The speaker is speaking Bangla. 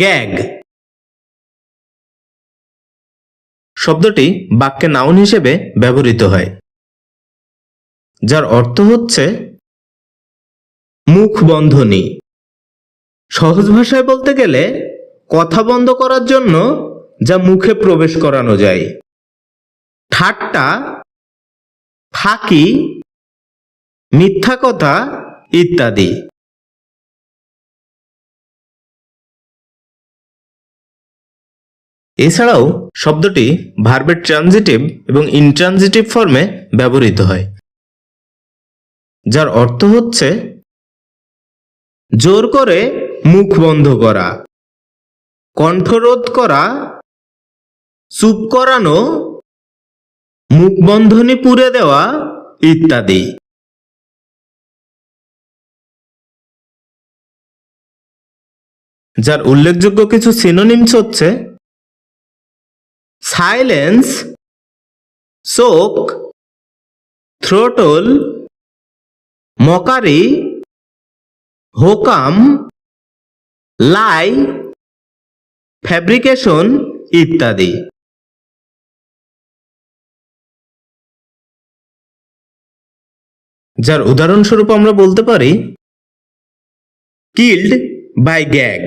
গ্যাগ। শব্দটি বাক্যে নাউন হিসেবে ব্যবহৃত হয়, যার অর্থ হচ্ছে মুখ বন্ধনী সহজ ভাষায় বলতে গেলে, কথা বন্ধ করার জন্য যা মুখে প্রবেশ করানো যায়। ঠাট্টা, ফাঁকি, মিথ্যা কথা ইত্যাদি। এছাড়াও শব্দটি ভার্বের ট্রানজিটিভ এবং ইনট্রানজিটিভ ফর্মে ব্যবহৃত হয়, যার অর্থ হচ্ছে জোর করে মুখ বন্ধ করা, কণ্ঠরোধ করা, চুপ করানো মুখবন্ধনী পুড়ে দেওয়া ইত্যাদি। যার উল্লেখযোগ্য কিছু সিনোনিমস হচ্ছে সাইলেন্স শোক throttle mockery hokum lie fabrication ইত্যাদি। যার উদাহরণস্বরূপ আমরা বলতে পারি কিল্ড বাই গ্যাগ